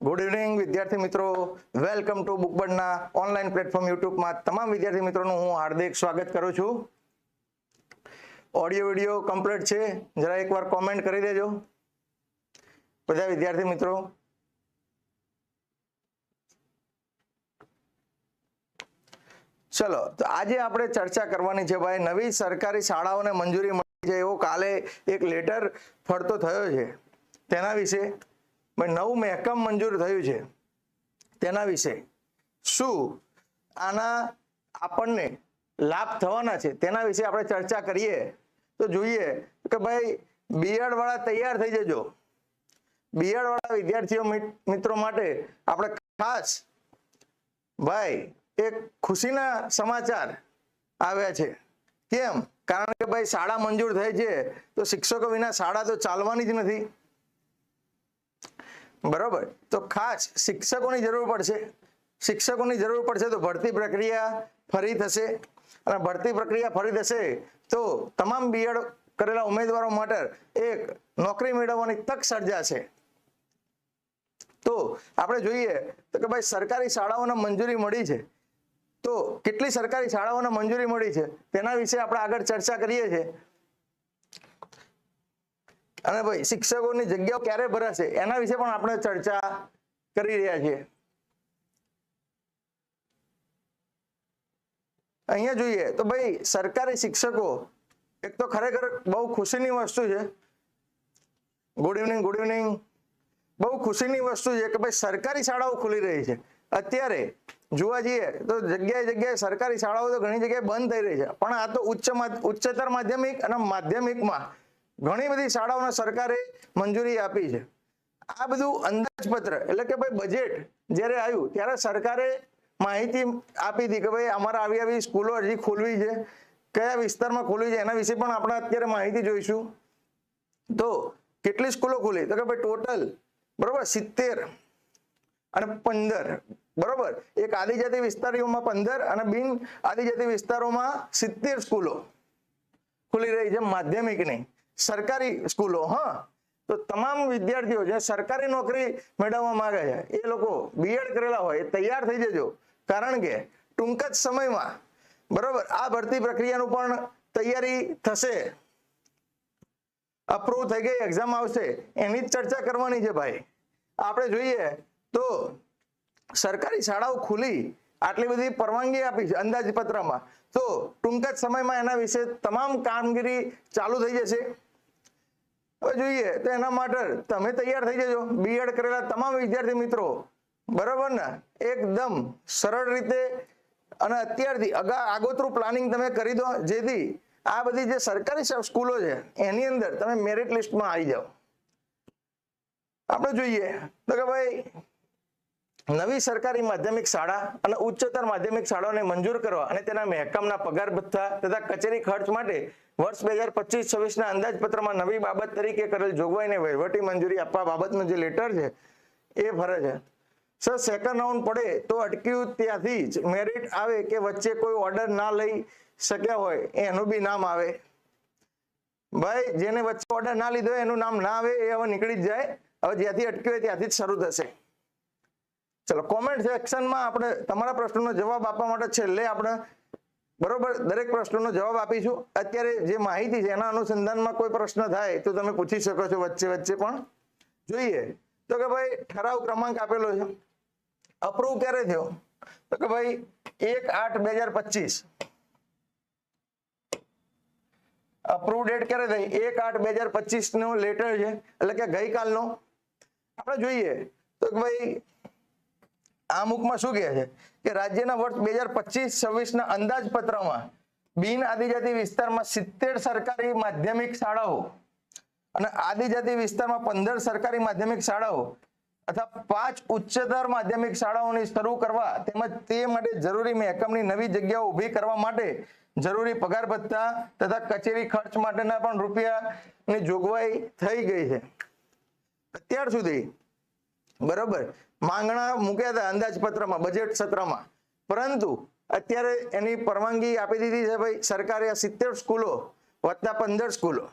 Good evening વિદ્યાર્થી મિત્રો. Welcome to બુકબર્ડના ઓનલાઈન પ્લેટફોર્મ યુટ્યુબમાં તમામ વિદ્યાર્થી મિત્રોનું હું હાર્દિક સ્વાગત કરું છું. ઓડિયો વિડિયો કમ્પ્લીટ છે. જરા એકવાર કોમેન્ટ કરી દેજો. બધા વિદ્યાર્થી મિત્રો. ચલો, તો આજે આપણે ચર્ચા કરવાની છે ભાઈ, નવી સરકારી શાળાઓને મંજૂરી મળી છે એવો કાલે એક લેટર ફરતો થયો છે. તેના વિશે નવું મહેકમ મંજૂર થયું છે. તેના વિશે શું આના આપણને લાભ થવાના છે તેના વિશે આપણે ચર્ચા કરીએ. તો જોઈએ કે ભાઈ બીએડ વાળા તૈયાર થઈ જજો. બીએડ વાળા વિદ્યાર્થીઓ મિત્રો માટે આપણે ખાસ ભાઈ, એક ખુશીના સમાચાર આવ્યા છે. કેમ? કારણ કે ભાઈ, શાળા મંજૂર થઈ છે. તો શિક્ષકો વિના શાળા તો ચાલવાની જ નથી. બરોબર. તો ખાસ શિક્ષકોની જરૂર પડશે. શિક્ષકોની જરૂર પડશે તો ભરતી પ્રક્રિયા ફરી થશે. અને ભરતી પ્રક્રિયા ફરી થશે તો તમામ બીએડ કરેલા ઉમેદવારો માટે એક નોકરી મેળવવાની તક સર્જાશે. તો આપણે જોઈએ તો કે ભાઈ સરકારી શાળાઓને મંજૂરી મળી છે. તો કેટલી સરકારી શાળાઓને મંજૂરી મળી છે? તેના વિશે આપણે આગળ ચર્ચા કરીએ છીએ. અને ભાઈ શિક્ષકોની જગ્યાઓ ક્યારે ભરાશે? એના વિશે પણ આપણે ચર્ચા કરી રહ્યા છીએ. અહીંયા જોઈએ તો ભાઈ સરકારી શિક્ષકો, એક તો ખરેખર બહુ ખુશીની વસ્તુ છે. ગુડ ઇવનિંગ ગુડ ઇવનિંગ બહુ ખુશીની વસ્તુ છે કે ભાઈ સરકારી શાળાઓ ખુલી રહી છે. અત્યારે જોવા જઈએ તો જગ્યાએ જગ્યાએ સરકારી શાળાઓ તો ઘણી જગ્યાએ બંધ થઈ રહી છે. પણ આ તો ઉચ્ચ ઉચ્ચતર માધ્યમિક અને માધ્યમિકમાં ઘણી બધી શાળાઓને સરકારે મંજૂરી આપી છે. આ બધું અંદાજપત્ર, એટલે કે ભાઈ બજેટ જ્યારે આવ્યું, ત્યારે સરકારે માહિતી આપી હતી કે ભાઈ અમારે આવી આવી સ્કૂલો હજી ખોલવી છે. કયા વિસ્તારમાં ખોલવી છે, એના વિશે પણ આપણે અત્યારે માહિતી જોઈશું. તો કેટલી સ્કૂલો ખુલી? તો કે ભાઈ ટોટલ, બરોબર, સિત્તેર અને પંદર, બરોબર? એક આદિજાતિ વિસ્તારોમાં પંદર અને બિન આદિજાતિ વિસ્તારોમાં સિત્તેર સ્કૂલો ખુલી રહી છે, માધ્યમિકની. સરકારી સ્કૂલો, હા. તો તમામ વિદ્યાર્થીઓ જે સરકારી નોકરી મેળવવા માંગે છે, એ લોકો બીએડ કરેલા હોય તૈયાર થઈ જજો. કારણ કે ટૂંક જ સમયમાં, બરોબર, આ ભરતી પ્રક્રિયાનું પણ તૈયારી થશે. અપ્રૂવ થઈ ગઈ એક્ઝામ આવશે, એની જ ચર્ચા કરવાની છે ભાઈ. આપણે જોઈએ તો સરકારી શાળાઓ ખુલી, આટલી બધી પરવાનગી આપી છે, અંદાજપત્રમાં. તો ટૂંક જ સમયમાં એના વિશે તમામ કામગીરી ચાલુ થઈ જશે. જોઈએ, તો એના માટે તમે તૈયાર થઈ જજો. બીએડ કરેલા તમામ વિદ્યાર્થી મિત્રો, બરાબર ને? એકદમ સરળ રીતે અને અત્યારથી અગા, આગોતરું પ્લાનિંગ તમે કરી દો, જેથી આ બધી જે સરકારી સ્કૂલો છે, એની અંદર તમે મેરિટ લિસ્ટમાં આવી જાઓ. આપણે જોઈએ, તો કે ભાઈ નવી સરકારી માધ્યમિક શાળા અને ઉચ્ચતર માધ્યમિક શાળાઓને મંજૂર કરવા અને તેના મહેકમના પગાર ભથ્થા તથા કચેરી ખર્ચ માટે વર્ષ બે હજાર પચીસ છવ્વીસના અંદાજપત્રમાં નવી બાબત તરીકે કરેલ જોગવાઈને વહીવટી મંજૂરી આપવા બાબતનો જે લેટર છે, એ ભરે છે. સર સેકન્ડ રાઉન્ડ પડે તો અટક્યું ત્યાંથી જ મેરિટ આવે કે વચ્ચે કોઈ ઓર્ડર ના લઈ શક્યા હોય એનું બી નામ આવે. ભાઈ, જેને વચ્ચે ઓર્ડર ના લીધો એનું નામ ના આવે, એ હવે નીકળી જ જાય. હવે જ્યાંથી અટક્યું હોય ત્યાંથી જ શરૂ થશે. ચલો કોમેન્ટ સેક્શનમાં આપણે તમારા પ્રશ્નોનો જવાબ આપવા માટે છેલ્લે આપણે બરોબર દરેક પ્રશ્નોનો જવાબ આપીશું. અત્યારે જે માહિતી છે એના અનુસંધાનમાં કોઈ પ્રશ્ન થાય તો તમે પૂછી શકો છો વચ્ચે વચ્ચે પણ. જોઈએ. તો કે ભાઈ, ઠરાવ ક્રમાંક આપેલો છે. અપ્રૂવ ક્યારે થયો? તો કે ભાઈ, એક આઠ બે હજાર પચીસ. અપ્રૂવ ડેટ ક્યારે થઈ? એક આઠ બે હજાર પચીસ નો લેટર છે. એટલે કે ગઈકાલનો. આપણે જોઈએ. તો કે ભાઈ મુકમાં શું કહે છે? કે રાજ્યના વર્ષ બે હજાર પચીસ છવ્વીસ ના અંદાજપત્રમાં બિન આદિજાતિ વિસ્તારમાં સિત્તેર સરકારી માધ્યમિક શાળાઓ અને આદિજાતિ વિસ્તારમાં પંદર સરકારી માધ્યમિક શાળાઓ અથવા પાંચ ઉચ્ચતર માધ્યમિક શાળાઓની શરૂ કરવા તેમજ તે માટે જરૂરી મહેકમની નવી જગ્યાઓ ઊભી કરવા માટે જરૂરી પગાર ભથ્થા તથા કચેરી ખર્ચ માટેના પણ રૂપિયાની જોગવાઈ થઈ ગઈ છે. અત્યાર સુધી બરોબર માંગણા મૂક્યા હતા અંદાજપત્રમાં બજેટ સત્રમાં. પરંતુ અત્યારે એની પરવાનગી આપી દીધી છે ભાઈ સરકારે આ સિત્તેર સ્કૂલો વત્તા પંદર સ્કૂલો,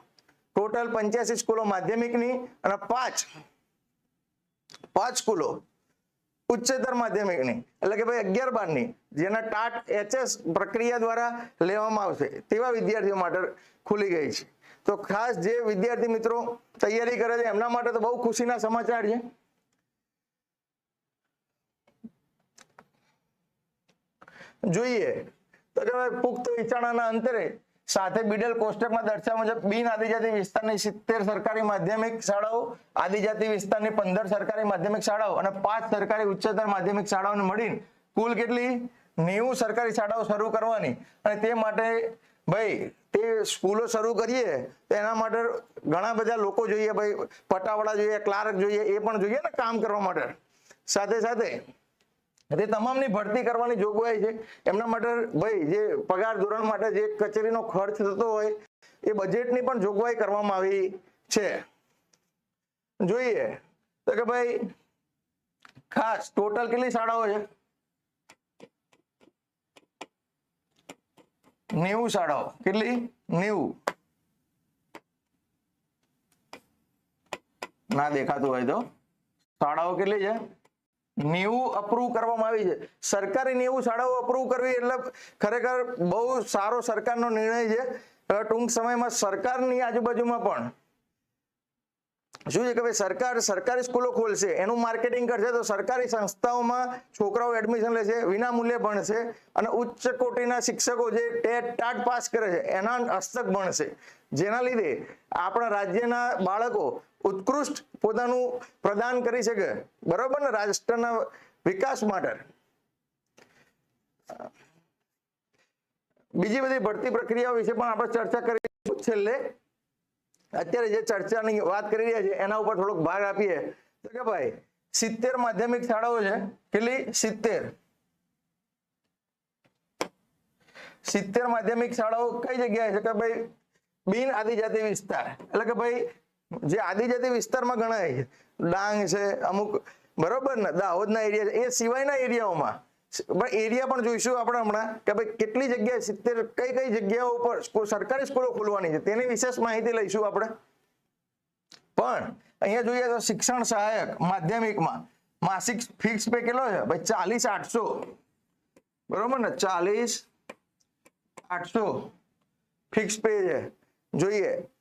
ટોટલ પંચ્યાસી સ્કૂલો માધ્યમિકની અને પાંચ પાંચ સ્કૂલો ઉચ્ચતર માધ્યમિકની. એટલે કે ભાઈ અગિયાર બારની, જેના ટાટ એચએસ પ્રક્રિયા દ્વારા લેવામાં આવશે, તેવા વિદ્યાર્થીઓ માટે ખુલી ગઈ છે. તો ખાસ જે વિદ્યાર્થી મિત્રો તૈયારી કરે છે, એમના માટે તો બહુ ખુશીના સમાચાર છે. જોઈએ. તો કે પુખ્ત વિચારણાના અંતરે સાથે બિડલ કોષ્ટકમાં દર્શાવ્યા મુજબ બિન આદિજાતિ વિસ્તારની સિત્તેર સરકારી માધ્યમિક શાળાઓ, આદિજાતિ વિસ્તારની પંદર સરકારી માધ્યમિક શાળાઓ અને પાંચ સરકારી ઉચ્ચતર માધ્યમિક શાળાઓને મળીને કુલ કેટલી? નેવું સરકારી શાળાઓ શરૂ કરવાની. અને તે માટે ભાઈ, તે સ્કૂલો શરૂ કરીએ તો એના માટે ઘણા બધા લોકો જોઈએ, ભાઈ, પટાવાળા જોઈએ, ક્લાર્ક જોઈએ, એ પણ જોઈએ ને કામ કરવા માટે. સાથે સાથે તે તમામની ભરતી કરવાની જોગવાઈ છે. એમના માટે ભાઈ, જે પગાર ધોરણ માટે જે કચેરીનો ખર્ચ થતો હોય, એ બજેટની પણ જોગવાઈ કરવામાં આવી છે. જોઈએ, તો કે ભાઈ, ખાસ ટોટલ કેટલી શાળાઓ છે? નેવું શાળાઓ. કેટલી? નેવું. ના દેખાતું હોય તો. શાળાઓ કેટલી છે? નેવું અપ્રૂવ કરવામાં આવી છે. સરકારી નેવું શાળાઓ અપ્રૂવ કરવી એટલે ખરેખર બહુ સારો સરકારનો નિર્ણય છે. ટૂંક સમયમાં સરકારની આજુબાજુમાં પણ શું છે કે ભાઈ સરકાર, સરકારી સ્કૂલો ખોલશે, એનું માર્કેટિંગ કરશે, તો સરકારી સંસ્થાઓમાં છોકરાઓ એડમિશન લેશે વિના મૂલ્યે ભણશે અને ઉચ્ચ કોટીના શિક્ષકો જે ટેટ ટાટ પાસ કરે છે, એના હસ્તક ભણશે. જેના લીધે આપણા રાજ્યના બાળકો ઉત્કૃષ્ટ પોતાનું પ્રદાન કરી શકે. બરોબર ને? રાષ્ટ્રના વિકાસ માટે. બીજી બધી ભરતી પ્રક્રિયાઓ વિશે પણ આપણે ચર્ચા કરી છેલ્લે. અત્યારે જે ચર્ચાની વાત કરી રહ્યા છે, એના ઉપર થોડોક ભાગ આપીએ. તો કે ભાઈ, સિત્તેર માધ્યમિક શાળાઓ છે. કેટલી? સિત્તેર. સિત્તેર માધ્યમિક શાળાઓ કઈ જગ્યાએ છે? કે ભાઈ, બિન આદિજાતિ વિસ્તાર. એટલે કે ભાઈ જે આદિજાતિ વિસ્તારમાં ગણાય છે. ડાંગ છે, અમુક, બરોબર ને? દાહોદના એરિયા એ સિવાયના એરિયાઓમાં. પણ એરિયા પણ જોઈશું આપણે હમણાં કે ભાઈ કેટલી જગ્યાએ સિત્તેર, કઈ કઈ જગ્યાઓ પર સરકારી સ્કૂલો ખોલવાની છે. તેની વિશેષ માહિતી લઈશું આપણે. પણ અહીંયા જોઈએ તો શિક્ષણ સહાયક માધ્યમિકમાં માસિક ફિક્સ પે કેટલો છે? ભાઈ ચાલીસ આઠસો. બરોબર ને? ચાલીસ આઠસો ફિક્સ પે છે. જોઈએ.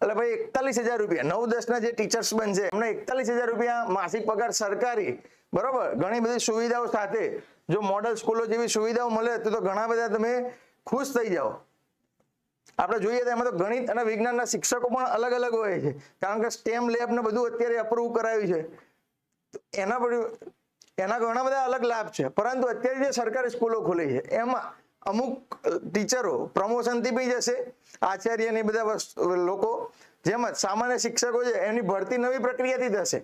એટલે ભાઈ એકતાલીસ હજાર રૂપિયા. નવ દસ ના જે ટીચર્સ બનશે, એમને એકતાલીસ હજાર રૂપિયા માસિક પગાર સરકારી. બરોબર? ઘણી બધી સુવિધાઓ સાથે. જો મોડલ સ્કૂલો જેવી સુવિધાઓ મળે, તો ઘણા બધા તમે ખુશ થઈ જાઓ. આપણે જોઈએ તો એમાં તો ગણિત અને વિજ્ઞાનના શિક્ષકો પણ અલગ અલગ હોય છે. કારણ કે સ્ટેમ લેબ ને બધું અત્યારે અપ્રૂવ કરાવ્યું છે. એના પર એના ઘણા બધા અલગ લાભ છે. પરંતુ અત્યારે જે સરકારી સ્કૂલો ખુલી છે, એમાં અમુક ટીચરો પ્રમોશનથી બી જશે, આચાર્ય ને બધા લોકો, જેમ જ સામાન્ય શિક્ષકો છે એની ભરતી નવી પ્રક્રિયાથી થશે.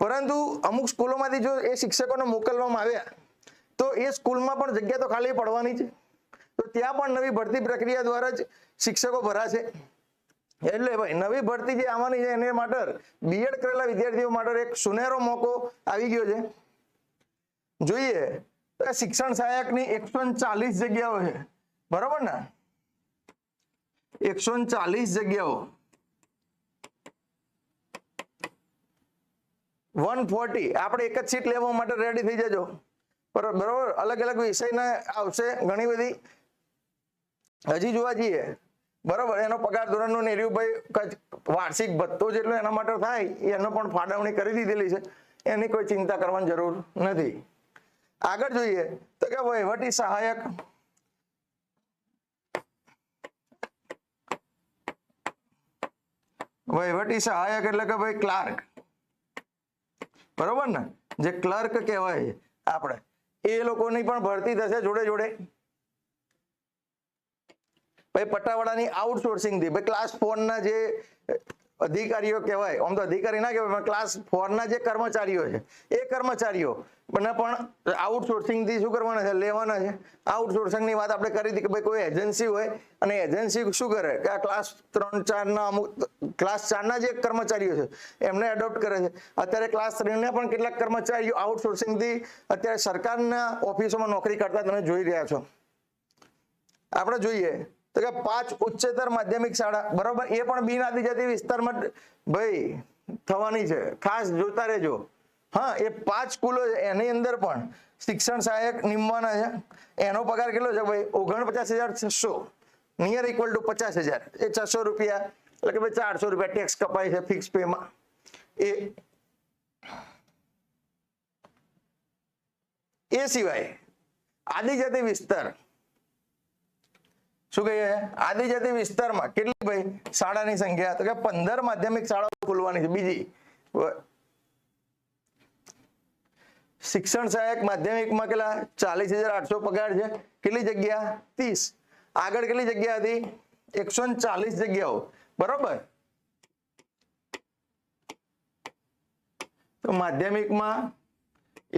પરંતુ અમુક સ્કૂલોમાંથી જો એ શિક્ષકોને મોકલવામાં આવ્યા, તો એ સ્કૂલમાં પણ જગ્યા તો ખાલી પડવાની છે. તો ત્યાં પણ નવી ભરતી પ્રક્રિયા દ્વારા જ શિક્ષકો ભરાશે. એટલે ભાઈ, નવી ભરતી જે આવવાની છે એને માટે બીએડ કરેલા વિદ્યાર્થીઓ માટે એક સુનેરો મોકો આવી ગયો છે. જોઈએ શિક્ષણ સહાયકની એકસો ચાલીસ જગ્યાઓ છે. બરોબર ને? એકસો ચાલીસ જગ્યાઓ. One forty. આપણે એક જ સીટ લેવા માટે રેડી થઈ જજો. બરોબર અલગ અલગ વિષયના આવશે ઘણી બધી. હજી જોવા જઈએ. બરોબર? એનો પગાર ધોરણનું નેર્યુભાઈ કચ- વાર્ષિક ભથ્થો જેટલો એના માટે થાય, એનો પણ ફાળવણી કરી દીધેલી છે. એની કોઈ ચિંતા કરવાની જરૂર નથી. આગળ જોઈએ તો કે વહીવટી સહાયક. વહીવટી સહાયક એટલે કે ભાઈ ક્લાર્ક. બરોબર ને? જે ક્લર્ક કહેવાય આપણે. એ લોકોની પણ ભરતી થશે જોડે જોડે. ભાઈ પટ્ટાવાળાની આઉટસોર્સિંગથી. ભાઈ ક્લાસ ફોર ના જે અધિકારીઓ કહેવાય, આમ તો અધિકારી ના કહેવાય, પણ ક્લાસ ફોર ના જે કર્મચારીઓ છે, એ કર્મચારીઓ, પણ આઉટસોર્સિંગથી શું કરવાના છે? લેવાના છે. આઉટસોર્સિંગની વાત આપણે કરી હતી કે ભાઈ કોઈ એજન્સી હોય, અને એજન્સી શું કરે? કે આ ક્લાસ ત્રણ, ચાર ના અમુક ક્લાસ ચાર ના જે કર્મચારીઓ છે, એમને એડોપ્ટ કરે છે. અત્યારે ક્લાસ થ્રીના પણ કેટલાક કર્મચારીઓ આઉટસોર્સિંગથી અત્યારે સરકારના ઓફિસોમાં નોકરી કરતા તમે જોઈ રહ્યા છો. આપણે જોઈએ તો કે પાંચ ઉચ્ચતર માધ્યમિક શાળા, બરોબર? એ પણ બિન આદિજાતિ વિસ્તારમાં. ભાઈ, થવાની છે. ખાસ જોતા રહેજો. હા, એ પાંચ સ્કૂલો છે, એની અંદર પણ શિક્ષણ સહાયક નિમવાના છે. એનો પગાર કેટલો છે ભાઈ? ઓગણપચાસ હજાર છસો. નિયર ઇક્વલ ટુ પચાસ હજાર. એ છસો રૂપિયા. એટલે કે ભાઈ ચારસો રૂપિયા ટેક્સ કપાય છે ફિક્સ પેમાં એ એ સિવાય આદિજાતિ વિસ્તાર શું કહીએ? આદિજાતિ વિસ્તારમાં કેટલી ભાઈ? શાળાની સંખ્યા, તો કે પંદર માધ્યમિક શાળાઓ ખોલવાની છે. બીજી શિક્ષણ સહાયક માધ્યમિકમાં કેટલા? ચાલીસ હજાર આઠસો પગાર છે. કેટલી જગ્યા? ત્રીસ. આગળ કેટલી જગ્યા હતી? એકસો ચાલીસ જગ્યાઓ. બરોબર? તો માધ્યમિકમાં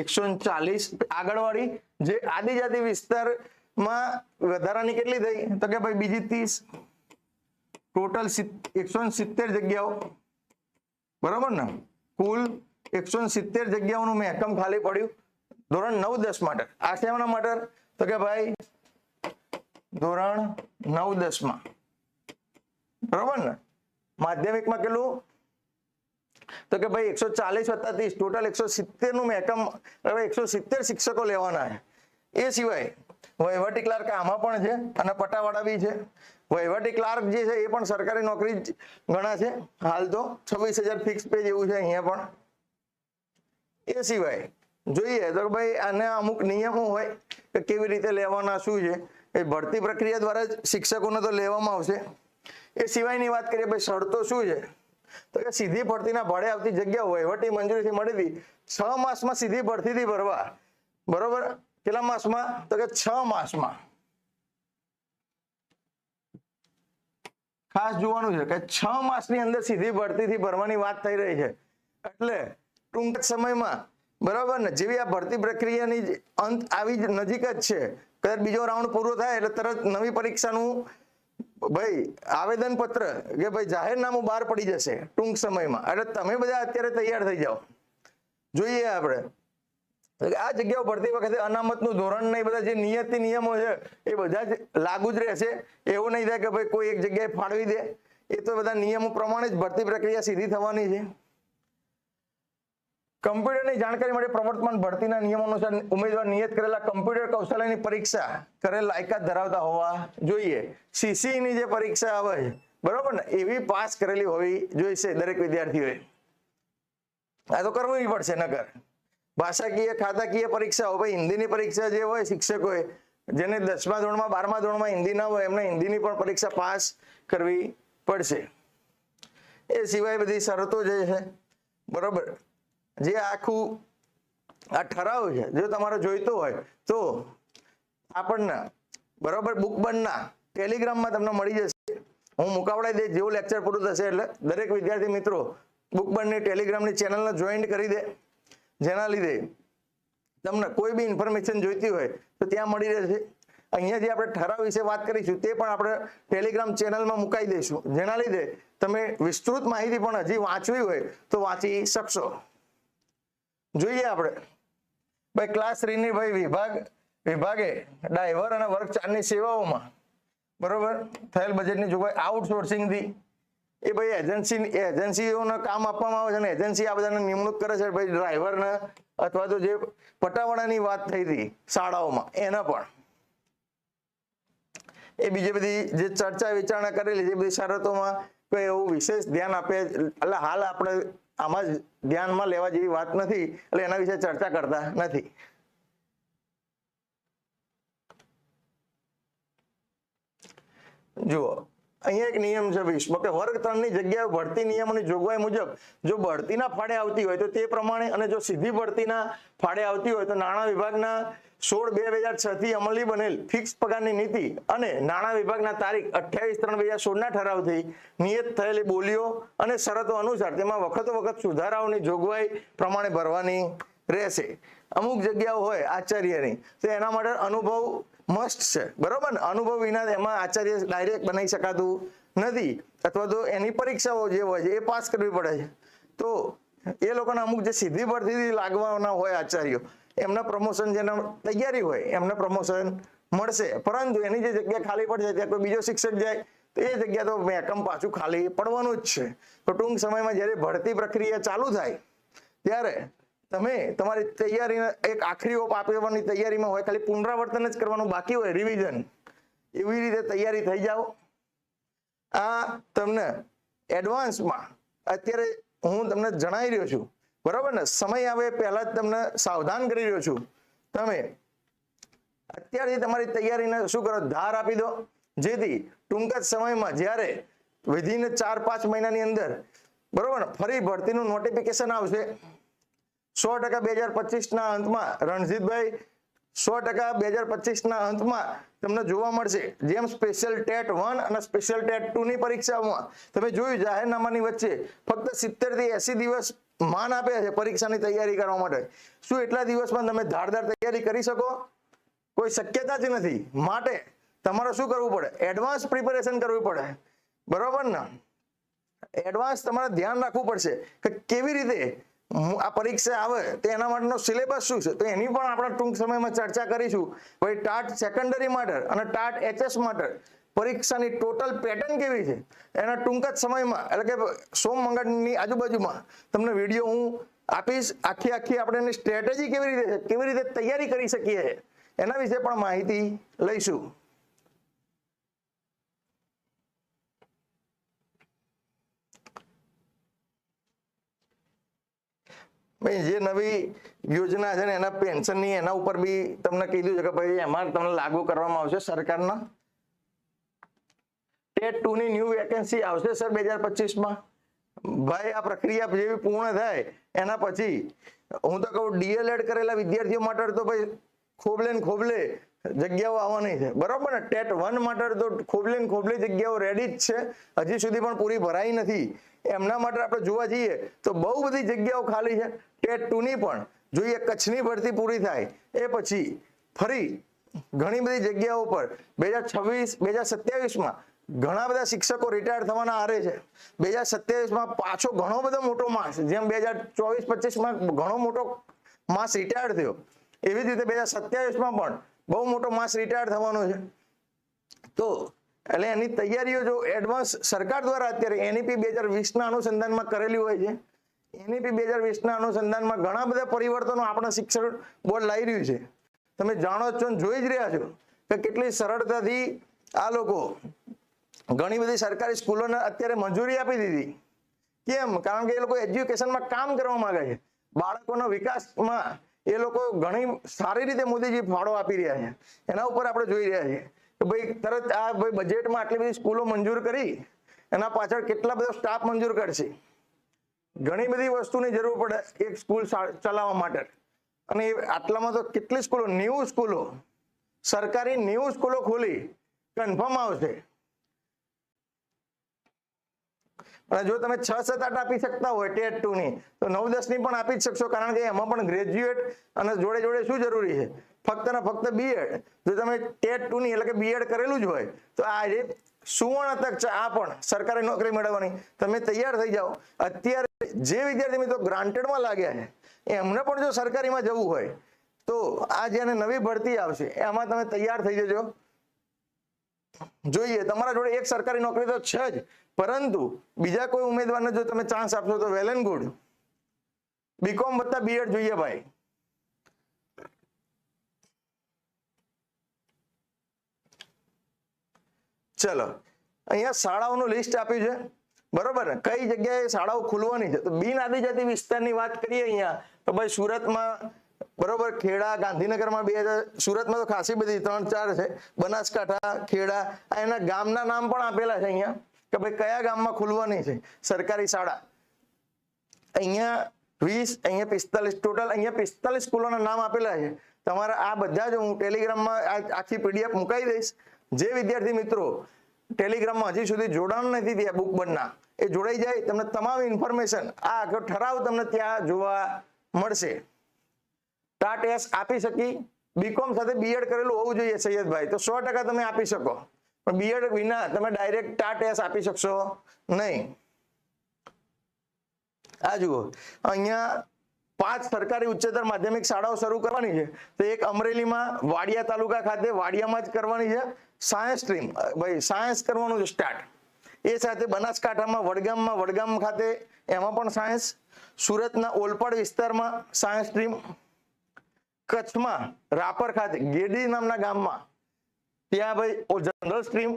એકસો ચાલીસ આગળવાળી જે આદિજાતિ વિસ્તારમાં વધારાની કેટલી થઈ? તો કે ભાઈ બીજી ત્રીસ. ટોટલ એકસો સિત્તેર જગ્યાઓ. બરાબર ને? કુલ એકસો સિત્તેર જગ્યાઓનું મેં એકમ ખાલી પડ્યું. ધોરણ નવ દસ માટે. આ શેના માટે? તો કે ભાઈ, ધોરણ નવ દસમાં બરાબર ને? માધ્યમિકમાં કેટલું? તો કે ભાઈ એકસો ચાલીસ વત્તા ત્રીસ. ટોટલ એકસો સિત્તેરનું એકમ એકસો સિત્તેર શિક્ષકો લેવાના એ સિવાય વહીવટી ક્લાર્ક આમાં પણ છે અને પટાવાળા બી છે. વહીવટી ક્લાર્ક જે છે એ પણ સરકારી નોકરી જ ગણા છે. હાલ તો છવ્વીસ ફિક્સ પે જેવું છે અહીંયા પણ. એ સિવાય જોઈએ તો ભાઈ આને અમુક નિયમો હોય કે કેવી રીતે લેવાના, શું છે? એ ભરતી પ્રક્રિયા દ્વારા જ શિક્ષકોને તો લેવામાં આવશે. એ સિવાયની વાત કરીએ ભાઈ શરતો શું છે? તો કે સીધી ભરતીના ભાડે આવતી જગ્યા વહીવટી મંજૂરીથી મળી હતી છ માસમાં સીધી ભરતીથી ભરવા. બરોબર? કેટલા માસમાં? તો કે છ માસમાં. ખાસ જોવાનું છે કે છ માસની અંદર સીધી ભરતીથી ભરવાની વાત થઈ રહી છે. એટલે ટૂંક સમયમાં, બરાબર ને? જેવી આ ભરતી પ્રક્રિયાની અંત આવી નજીક જ છે. કદાચ બીજો રાઉન્ડ પૂરો થાય એટલે તરત નવી પરીક્ષાનું ભાઈ આવેદન પત્ર કે ભાઈ જાહેરનામું બહાર પડી જશે ટૂંક સમયમાં. એટલે તમે બધા અત્યારે તૈયાર થઈ જાઓ. જોઈએ આપણે. આ જગ્યાઓ ભરતી વખતે અનામતનું ધોરણ નહીં બધા જે નિયતિ નિયમો છે, એ બધા જ લાગુ જ રહેશે. એવું નહીં થાય કે ભાઈ કોઈ એક જગ્યાએ ફાળવી દે. એ તો બધા નિયમો પ્રમાણે જ ભરતી પ્રક્રિયા સીધી થવાની છે. કમ્પ્યુટરની જાણકારી માટે પ્રવર્તમાન ભરતીના નિયમો અનુસાર ઉમેદવાર નિયત કરેલા કમ્પ્યુટર કૌશલ્યની પરીક્ષા કરેલ લાયકાત ધરાવતા હોવા જોઈએ. સીસીની જે પરીક્ષા આવે છે, બરોબર ને? એવી પાસ કરેલી હોવી જોઈશે દરેક વિદ્યાર્થીઓએ. આ તો કરવું પડશે નકર. ભાષાકીય, ખાતાકીય પરીક્ષા હોય હિન્દીની પરીક્ષા જે હોય શિક્ષકોએ, જેને દસમા ધોરણમાં, બારમા ધોરણમાં હિન્દી ના હોય, એમને હિન્દીની પણ પરીક્ષા પાસ કરવી પડશે. એ સિવાય બધી શરતો જે છે, બરોબર? જે આખું આ ઠરાવ છે, જો તમારે જોઈતો હોય, તો આપણને, બરોબર? બુક બંધના ટેલિગ્રામમાં તમને મળી જશે. હું મુકાવડાઈ દઈશ, જેવું લેક્ચર પૂરું થશે એટલે દરેક વિદ્યાર્થી મિત્રો બુક બનની ટેલિગ્રામની ચેનલને જોઈન્ટ કરી દે. જેના લીધે તમને કોઈ બી ઇન્ફોર્મેશન જોઈતી હોય તો ત્યાં મળી રહેશે. અહીંયા જે આપણે ઠરાવ વિશે વાત કરીશું તે પણ આપણે ટેલિગ્રામ ચેનલમાં મુકાઈ દઈશું. જેના લીધે તમે વિસ્તૃત માહિતી પણ હજી વાંચવી હોય તો વાંચી શકશો. જોઈએ આપણે. ભાઈ ક્લાસ થ્રીની ભાઈ વિભાગ, વિભાગે ડ્રાઈવર અને વર્ગ ચારની સેવાઓમાં બરોબર થયેલ બજેટની જોગવાઈ આઉટસોર્સિંગથી એ ભાઈ એજન્સી એજન્સીઓને કામ આપવામાં આવે છે અને એજન્સી આ બધાને નિમણૂક કરે છે ભાઈ ડ્રાઈવરને અથવા તો જે પટાવાળાની વાત થઈ હતી શાળાઓમાં, એના પણ. એ બીજી બધી જે ચર્ચા વિચારણા કરેલી છે બધી શરતોમાં કોઈ એવું વિશેષ ધ્યાન આપે, એટલે હાલ આપણે આમાં જ ધ્યાનમાં લેવા જેવી વાત નથી, એટલે એના વિશે ચર્ચા કરતા નથી. જુઓ અહીંયા એક નિયમ છે વિશ્વ કે વર્ગ ત્રણની જગ્યાએ ભરતી નિયમોની જોગવાઈ મુજબ જો ભરતીના ફાળે આવતી હોય તો તે પ્રમાણે અને જો સીધી ભરતીના ફાળે આવતી હોય તો નાણાં વિભાગના સોળ બે બે હજાર છ થી અમલી બનેલ ફિક્સ પગારની નીતિ અને નાણાં વિભાગના તારીખ અઠ્યાવીસ ત્રણ બે હજાર સોળના ઠરાવથી નિયત થયેલી બોલીઓ અને શરતો અનુસાર તેમાં વખતો વખત સુધારાઓની જોગવાઈ પ્રમાણે ભરવાની રહેશે. અમુક જગ્યાઓ હોય આચાર્યની, તો એના માટે અનુભવ મસ્ટ છે. બરોબર? ને અનુભવ વિના એમાં આચાર્ય ડાયરેક્ટ બનાવી શકાતું નથી. અથવા તો એની પરીક્ષાઓ જે હોય છે, એ પાસ કરવી પડે છે. તો એ લોકોને અમુક જે સીધી ભરતીથી લાગવાના હોય આચાર્યો, એમના પ્રમોશન જેના તૈયારી હોય, એમને પ્રમોશન મળશે. પરંતુ એની જે જગ્યા ખાલી પડશે ત્યાં કોઈ બીજો શિક્ષક જાય, તો એ જગ્યા તો મેકમ પાછું ખાલી પડવાનું જ છે. તો ટૂંક સમયમાં જ્યારે ભરતી પ્રક્રિયા ચાલુ થાય, ત્યારે તમે તમારી તૈયારી એક આખરી ઓપ આપવાની તૈયારીમાં હોય, ખાલી પુનરાવર્તન જ કરવાનું બાકી હોય રિવિઝન એવી રીતે તૈયારી થઈ જાઓ. આ તમને એડવાન્સમાં અત્યારે હું તમને જણાવી રહ્યો છું. બરાબર ને? સમય આવે પહેલા જ તમને સાવધાન કરી રહ્યો છું. તમે અત્યારથી તમારી તૈયારીને શું કરો? ધાર આપી દો. જેથી ટૂંક જ સમયમાં જ્યારે વિધિને ચાર પાંચ મહિનાની અંદર, બરોબર ને? ફરી ભરતીનું નોટિફિકેશન આવશે. સો ટકા બે હજાર પચીસના અંતમાં રણજીતભાઈ, સો ટકા બે હજાર પચીસના અંતમાં તમને જોવા મળશે જેમ સ્પેશિયલ ટેટ વન અને સ્પેશિયલ ટેટ ટુ ની પરીક્ષાઓમાં તમે જોયું જાહેરનામાની વચ્ચે ફક્ત સિત્તેરથી એસી દિવસ માન આપે છે પરીક્ષાની તૈયારી કરવા માટે. શું એટલા દિવસમાં તમે ધારદાર તૈયારી કરી શકો? કોઈ શક્યતા જ નથી. માટે તમારે શું કરવું પડે? એડવાન્સ પ્રિપેરેશન કરવું પડે. બરોબર ને? એડવાન્સ તમારે ધ્યાન રાખવું પડશે કે કેવી રીતે આ પરીક્ષા આવે, તો એના માટેનો સિલેબસ શું છે? તો એની પણ આપણે ટૂંક સમયમાં ચર્ચા કરીશું. ભાઈ ટાટ સેકન્ડરી માટે અને ટાટ એચએસ માટે પરીક્ષાની ટોટલ પેટર્ન કેવી છે? એના ટૂંક જ સમયમાં, એટલે કે સોમ મંગળની આજુબાજુમાં, તમને વીડિયો હું આપીશ. આખી આખી આપણે એની સ્ટ્રેટેજી કેવી રીતે કેવી રીતે તૈયારી કરી શકીએ? એના વિશે પણ માહિતી લઈશું. ભાઈ, જે નવી યોજના છે ને, એના પેન્શનની એના ઉપર બી તમને કીધું છે કે ભાઈ, એમાં તમને લાગુ કરવામાં આવશે સરકારના. ટેટ ટુ ની ન્યૂ વેકેન્સી આવશે સર બે હજાર પચીસમાં. ભાઈ, આ પ્રક્રિયા જેવી પૂર્ણ થાય, એના પછી હું તો કહું ડીએલએડ કરેલા વિદ્યાર્થીઓ માટે તો ભાઈ, ખોબલે ને ખોબલે જગ્યાઓ આવવાની છે. બરોબર ને? ટેટ વન માટે તો ખોબલે ને ખોબલે જગ્યાઓ રેડી જ છે. હજી સુધી પણ પૂરી ભરાઈ નથી. એમના માટે આપણે જોવા જઈએ તો બહુ બધી જગ્યાઓ ખાલી છે. ટેટ ટુ ની પણ જોઈએ કચ્છની ભરતી પૂરી થાય, એ પછી ફરી ઘણી બધી જગ્યાઓ પર, બે હજાર છવ્વીસ, બે હજાર સત્યાવીસમાં ઘણા બધા શિક્ષકો રિટાયર થવાના આરે છે. બે હજાર સત્યાવીસમાં પાછો ઘણો બધો મોટો માસ, જેમ બે હજાર ચોવીસ, પચીસમાં ઘણો મોટો માસ રિટાયર થયો. એવી જ રીતે બે હજાર સત્યાવીસમાં પણ બહુ મોટો માસ રિટાયર થવાનો છે. તો એટલે એની તૈયારીઓ જો એડવાન્સ સરકાર દ્વારા અત્યારે એનઈપી બે હજાર વીસના અનુસંધાનમાં કરેલી હોય છે એનઈપી બે હજાર વીસના અનુસંધાનમાં ઘણા બધા પરિવર્તનો આપણા શિક્ષણ બોર્ડ લાવી રહ્યું છે. તમે જાણો છો જોઈ જ રહ્યા છો કે કેટલી સરળતાથી આ લોકો ઘણી બધી સરકારી સ્કૂલોને અત્યારે મંજૂરી આપી દીધી. કેમ? કારણ કે એ લોકો એજ્યુકેશનમાં કામ કરવા માંગે છે. બાળકોના વિકાસમાં એ લોકો ઘણી સારી રીતે મોદીજી ફાળો આપી રહ્યા છે. એના ઉપર આપણે જોઈ રહ્યા છીએ કે ભાઈ તરત આ ભાઈ બજેટમાં આટલી બધી સ્કૂલો મંજૂર કરી, એના પાછળ કેટલા બધા સ્ટાફ મંજૂર કરશે. ઘણી બધી વસ્તુની જરૂર પડે એક સ્કૂલ ચલાવવા માટે. અને આટલામાં તો કેટલી સ્કૂલો? નેવું સ્કૂલો. સરકારી નેવું સ્કૂલો ખોલી. કન્ફર્મ આવશે. અને જો તમે છ, સાત, આઠ આપી શકતા હોય ટેટ ટુ ની તો નવ દસની પણ આપી જ શકશો, કારણ કે એમાં પણ ગ્રેજ્યુએટ અને જોડે જોડે શું જરૂરી છે? ફક્ત ને ફક્ત બીએડ જો તમે ટેટ ટુ ની એટલે કે બીએડ કરેલું જ હોય, તો આ જે સુવર્ણ તક છે, આ પણ સરકારી નોકરી મેળવવાની. તમે તૈયાર થઈ જાઓ. અત્યારે જે વિદ્યાર્થી મિત્રો ગ્રાન્ટેડમાં લાગ્યા છે એમને પણ જો સરકારીમાં જવું હોય, તો આ જેને નવી ભરતી આવશે, એમાં તમે તૈયાર થઈ જજો. જોઈએ, તમારા જોડે એક સરકારી નોકરી તો છે જ, પરંતુ બીજા કોઈ ઉમેદવારને જો તમે ચાન્સ આપશો તો વેલ એન્ડ ગુડ બીકોમ વત્તા બીએડ જોઈએ ભાઈ. ચલો, અહીંયા શાળાઓનું લિસ્ટ આપ્યું છે. બરોબર ને? કઈ જગ્યાએ શાળાઓ ખુલવાની છે? તો બિન આદિજાતિ વિસ્તારની વાત કરીએ અહીંયા, તો ભાઈ સુરતમાં, બરોબર, ખેડા, ગાંધીનગરમાં બે હજાર, સુરતમાં તો ખાસી બધી ત્રણ ચાર છે, બનાસકાંઠા, ખેડા, આ એના ગામના નામ પણ આપેલા છે અહીંયા, કે ભાઈ કયા ગામમાં ખુલવાની છે સરકારી શાળા? અહીંયા વીસ, અહીંયા પિસ્તાલીસ, ટોટલ અહીંયા પિસ્તાલીસ સ્કૂલોના નામ આપેલા છે. તમારા આ બધા જ હું ટેલિગ્રામમાં આખી પીડીએફ મુકાઈ દઈશ. જે વિદ્યાર્થી મિત્રો, ટેલિગ્રામમાં હજી સુધી જોડાણ નથી થયા બુક બનના. એ જોડાઈ જાય તમને તમામ ઇન્ફોર્મેશન આ આખો ઠરાવ તમને ત્યાં જોવા મળશે. ટાટ એસ આપી શકી. બીકોમ સાથે બીએડ કરેલું હોવું જોઈએ સૈયદભાઈ. તો સો તમે આપી શકો. પણ બીએડ વિના તમે ડાયરેક્ટ ટાટ એસ આપી શકશો નહીં. આ જુઓ. અહીંયા પાંચ સરકારી ઉચ્ચતર માધ્યમિક શાળાઓ શરૂ કરવાની છે. તો એક અમરેલીમાં વાડિયા તાલુકા ખાતે વાડિયામાં જ કરવાની છે. સાયન્સ સ્ટ્રીમ ભાઈ સાયન્સ કરવાનું છે સ્ટાર્ટ એ સાથે બનાસકાંઠામાં, વડગામમાં, વડગામ ખાતે એમાં પણ સાયન્સ સુરતના ઓલપાડ વિસ્તારમાં સાયન્સ સ્ટ્રીમ કચ્છમાં રાપર ખાતે, ગેડી નામના ગામમાં, ત્યાં ભાઈ જનરલ સ્ટ્રીમ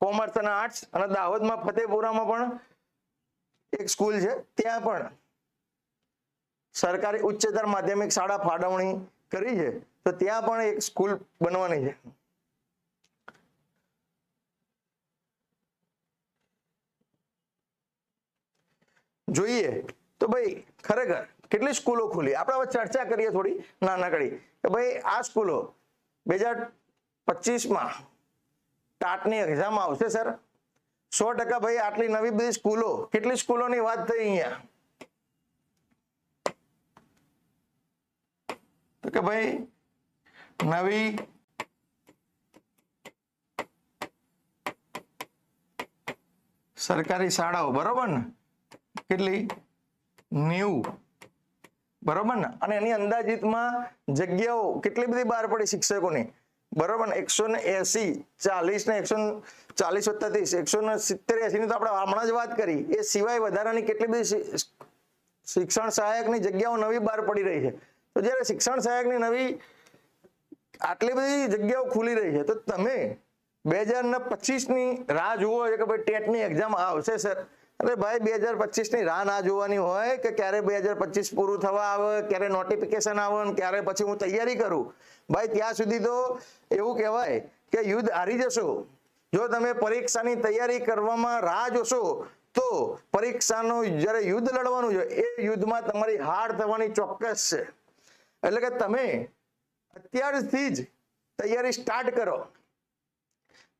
કોમર્સ અને આર્ટ્સ અને દાહોદમાં ફતેપુરામાં પણ એક સ્કૂલ છે. ત્યાં પણ સરકારી ઉચ્ચતર માધ્યમિક શાળા ફાળવણી કરી છે. તો ત્યાં પણ એક સ્કૂલ બનવાની છે. જોઈએ. તો ભાઈ, ખરેખર કેટલી સ્કૂલો ખુલી? આપણે હવે ચર્ચા કરીએ થોડી નાનકડી કે ભાઈ, આ સ્કૂલો બે હજાર પચીસમાં ટાટની એક્ઝામ આવશે, સર. સો ટકા ભાઈ, આટલી નવી બધી સ્કૂલો. કેટલી સ્કૂલોની વાત થઈ અહીંયા? કે ભાઈ, નવી સરકારી શાળાઓ, બરોબર ને? કેટલી? નેવું. બરોબર ને? અને એની અંદાજિતમાં જગ્યાઓ કેટલી બધી બહાર પડી શિક્ષકોની? બરોબર ને? એકસો ને એસી, ચાલીસ ને એકસો ચાલીસ વત્તા ત્રીસ, એકસો ને સિત્તેર એસી ની તો આપણે હમણાં જ વાત કરી. એ સિવાય વધારાની કેટલી બધી શિક્ષણ સહાયકની જગ્યાઓ નવી બહાર પડી રહી છે. તો જ્યારે શિક્ષણ સહાયકની નવી આટલી બધી જગ્યાઓ ખુલી રહી છે, તો તમે બે હજાર ને પચીસની રાહ જુઓ છો કે ભાઈ ટેટની એક્ઝામ આવશે, સર. અરે ભાઈ, બે હજાર પચીસની રાહ ના જોવાની હોય કે ક્યારે બે હજાર પચીસ પૂરું થવા આવે, ક્યારે નોટિફિકેશન આવે ક્યારે પછી હું તૈયારી કરું. ભાઈ, ત્યાં સુધી તો એવું કહેવાય કે યુદ્ધ હારી જશો. જો તમે પરીક્ષાની તૈયારી કરવામાં રાહ જોશો, તો પરીક્ષાનું જ્યારે યુદ્ધ લડવાનું છે, એ યુદ્ધમાં તમારી હાર થવાની ચોક્કસ છે. એટલે કે તમે અત્યારથી જ તૈયારી સ્ટાર્ટ કરો.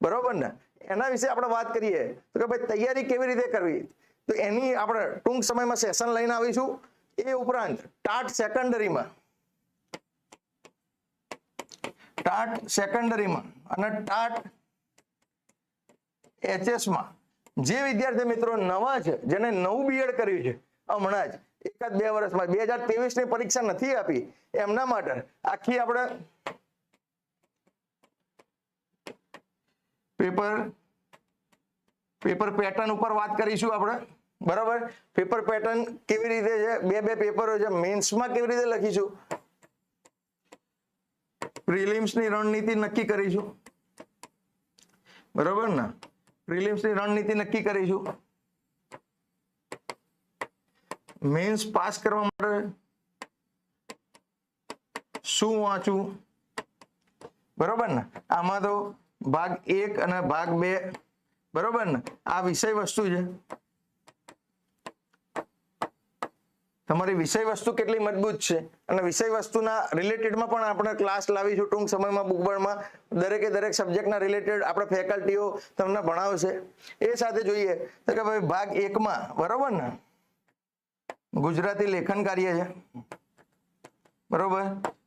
બરોબર ને? એના વિશે આપણે વાત કરીએ તો કે ભાઈ તૈયારી કેવી રીતે કરવી? તો એની આપણે ટૂંક સમયમાં સેશન લઈને આવીશું. એ ઉપરાંત ટાટ સેકન્ડરીમાં ટાટ સેકન્ડરીમાં અને ટાટ એચએસમાં જે વિદ્યાર્થી મિત્રો નવા છે, જેને નવું બીએડ કર્યું છે, હમણાં જ એકાદ બે વર્ષમાં બે હજારની પરીક્ષા નથી આપી, એમના માટે આખી આપણે પેપર પેપર પેટર્ન ઉપર વાત કરીશું આપણે. બરાબર? પેપર પેટર્ન કેવી રીતે છે? બે બે પેપરો છે. મેન્સમાં કેવી રીતે લખીશું? પ્રિલિમ્સની રણનીતિ નક્કી કરીશું. બરાબર ને? પ્રિલિમ્સની રણનીતિ નક્કી કરીશું. મેન્સ પાસ કરવા માટે શું વાંચવું? બરોબર ને? આમાં તો ભાગ એક અને ભાગ બે. બરોબર ને? આ વિષય વસ્તુ છે. તમારી વિષય વસ્તુ કેટલી મજબૂત છે. અને વિષય વસ્તુના રિલેટેડમાં પણ આપણે ક્લાસ લાવીશું ટૂંક સમયમાં બુકબળમાં. દરેકે દરેક સબ્જેક્ટના રિલેટેડ આપણે ફેકલ્ટીઓ તમને ભણાવશે. એ સાથે જોઈએ તો કે ભાઈ ભાગ એકમાં, બરોબર ને? ગુજરાતી લેખન કાર્ય છે. બરોબર?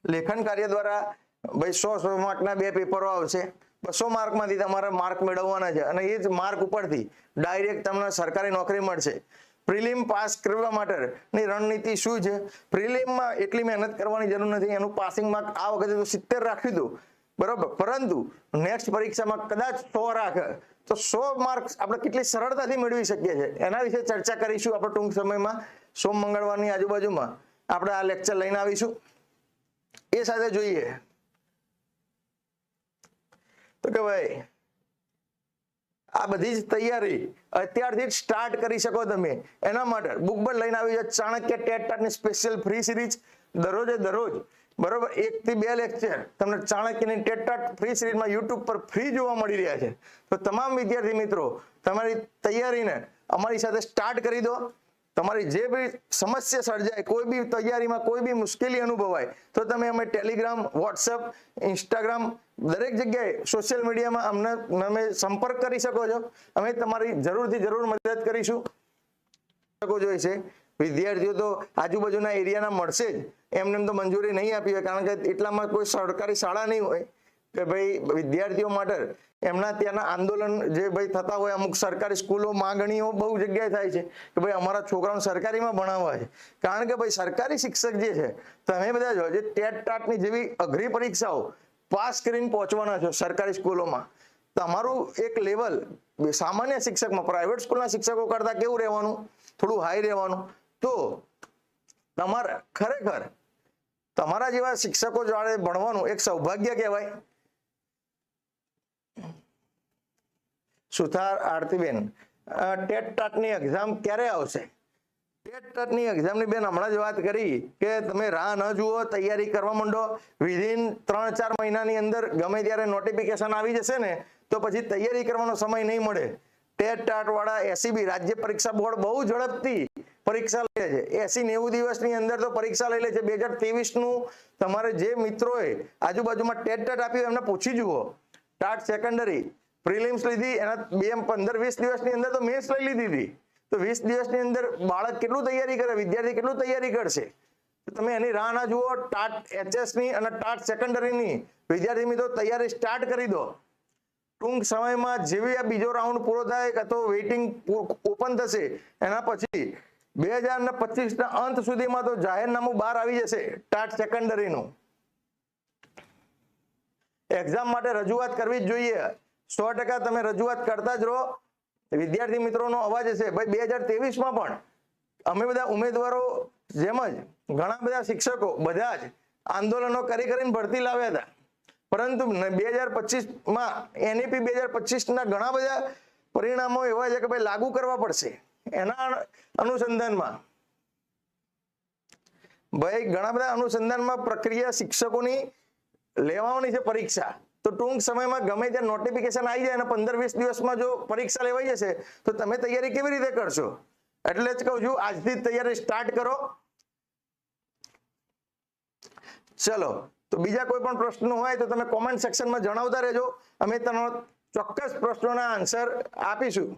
લેખન કાર્ય દ્વારા ભાઈ સો સો માર્કના બે પેપરો આવશે. બસો માર્કમાંથી તમારે માર્ક મેળવવાના છે અને એ જ માર્ક ઉપરથી ડાયરેક્ટ તમને સરકારી નોકરી મળશે. પ્રિલિમ પાસ કરવા માટેની રણનીતિ શું છે? પ્રિલિમમાં એટલી મહેનત કરવાની જરૂર નથી, એનું પાસિંગ માર્ક આ વખતે તો સિત્તેર રાખી દો બરોબર? પરંતુ નેક્સ્ટ પરીક્ષામાં કદાચ સો રાખે. તો સો માર્ક્સ આપણે કેટલી સરળતાથી મેળવી શકીએ છીએ? એના વિશે ચર્ચા કરીશું આપણે ટૂંક સમયમાં. સોમ મંગળવારની આજુબાજુમાં આપણે આ લેક્ચર લઈને આવીશું. એ સાથે જોઈએ. તો કે ભાઈ, આ બધી જ તૈયારી અત્યારથી જ સ્ટાર્ટ કરી શકો તમે. એના માટે બુક પર લઈને આવી છે ચાણક્ય ટેટ ટાટની સ્પેશિયલ ફ્રી સિરીઝ દરરોજે દરરોજ. બરોબર? એક થી બે લેક્ચર તમને ચાણક્યની ટેટ ટાટ ફ્રી સિરીઝમાં યુટ્યુબ પર ફ્રી જોવા મળી રહ્યા છે. તો તમામ વિદ્યાર્થી મિત્રો, તમારી તૈયારીને અમારી સાથે સ્ટાર્ટ કરી દો. તમારી જે બી સમસ્યા સર્જાય, કોઈ બી તૈયારીમાં કોઈ બી મુશ્કેલી અનુભવાય, તો તમે અમે ટેલિગ્રામ વોટ્સઅપ ઇન્સ્ટાગ્રામ દરેક જગ્યાએ સોશિયલ મીડિયામાં અમને તમે સંપર્ક કરી શકો છો. અમે તમારી જરૂરથી જરૂર મદદ કરીશું. શકો જોઈએ છે. વિદ્યાર્થીઓ તો આજુબાજુના એરિયાના મળશે જ. એમને એમ તો મંજૂરી નહીં આપી હોય, કારણ કે એટલામાં કોઈ સરકારી શાળા નહીં હોય. કે ભાઈ વિદ્યાર્થીઓ માટે એમના ત્યાંના આંદોલન જે ભાઈ થતા હોય, અમુક સરકારી સ્કૂલો માંગણીઓ બહુ જગ્યાએ થાય છે કે ભાઈ અમારા છોકરાઓને સરકારીમાં ભણાવવા છે. કારણ કે ભાઈ સરકારી શિક્ષક જે છે, તમે બધા જો જે ટેટ ટાટની જેવી અઘરી પરીક્ષાઓ પાસ કરીને પહોંચવાના છો સરકારી સ્કૂલોમાં, તમારું એક લેવલ સામાન્ય શિક્ષકમાં પ્રાઇવેટ સ્કૂલના શિક્ષકો કરતા કેવું રહેવાનું? થોડું હાઈ રહેવાનું. તો તમારા ખરેખર તમારા જેવા શિક્ષકો જોડે ભણવાનું એક સૌભાગ્ય કહેવાય. સુથાર આરતીબેન ટેટ ટાટની એક્ઝામ ક્યારે આવશે? ટેટ ટાટની એક્ઝામની બેન હમણાં જ વાત કરી કે તમે રાહ ન જુઓ, તૈયારી કરવા માંડો. વિધિન ત્રણ ચાર મહિનાની અંદર ગમે ત્યારે નોટિફિકેશન આવી જશે ને, તો પછી તૈયારી કરવાનો સમય નહીં મળે. ટેટ ટાટવાળા એસીબી રાજ્ય પરીક્ષા બોર્ડ બહુ ઝડપથી પરીક્ષા લે છે. એસી નેવું દિવસની અંદર તો પરીક્ષા લઈ લે છે. બે હજાર ત્રેવીસનું તમારે જે મિત્રોએ આજુબાજુમાં ટેટ ટાટ આપ્યું, એમને પૂછી જુઓ. ટાટ સેકન્ડરી પ્રિલિમ્સ લીધી એના બે પંદર વીસ દિવસની અંદર તો મેન્સ લઈ લીધી હતી. તો વીસ દિવસની અંદર બાળક કેટલું તૈયારી કરે, વિદ્યાર્થી કેટલું તૈયારી કરશે? તમે એની રાહ ના જુઓ, ટાટ એચએસની અને ટાટ સેકન્ડરીની. વિદ્યાર્થી મિત્રો, તૈયારી સ્ટાર્ટ કરી દો. ટૂંક સમયમાં જેવી આ બીજો રાઉન્ડ પૂરો થાય કે તો વેઇટિંગ ઓપન થશે. એના પછી બે હજાર ને પચીસ ના અંત સુધીમાં તો જાહેરનામું બહાર આવી જશે, ટાટ સેકન્ડરીનું. એક્ઝામ માટે રજૂઆત કરવી જ જોઈએ. સો ટકા તમે રજૂઆત કરતા જ રહો. વિદ્યાર્થી મિત્રોનો અવાજ હશે. ભાઈ બે હજાર તેવીસમાં પણ અમે બધા ઉમેદવારો જેમ જ ઘણા બધા શિક્ષકો બધા જ આંદોલનો કરી કરીને ભરતી લાવ્યા હતા. પરંતુ બે હજાર પચીસમાં એનઈપી બે હજાર પચીસના ઘણા બધા પરિણામો એવા છે કે ભાઈ લાગુ કરવા પડશે. એના અનુસંધાનમાં ભાઈ, ઘણા બધા અનુસંધાનમાં પ્રક્રિયા શિક્ષકોની લેવાની છે પરીક્ષા. તો ટૂંક સમયમાં ગમે ત્યાં નોટિફિકેશન આવી જાય અને પંદર વીસ દિવસમાં જો પરીક્ષા લેવાઈ જશે, તો તમે તૈયારી કેવી રીતે કરશો? એટલે જ કહું છું, આજથી તૈયારી સ્ટાર્ટ કરો. ચલો, તો બીજા કોઈ પણ પ્રશ્નો હોય તો તમે કોમેન્ટ સેક્શનમાં જણાવતા રહેજો. અમે તમને ચોક્કસ પ્રશ્નોના આન્સર આપીશું.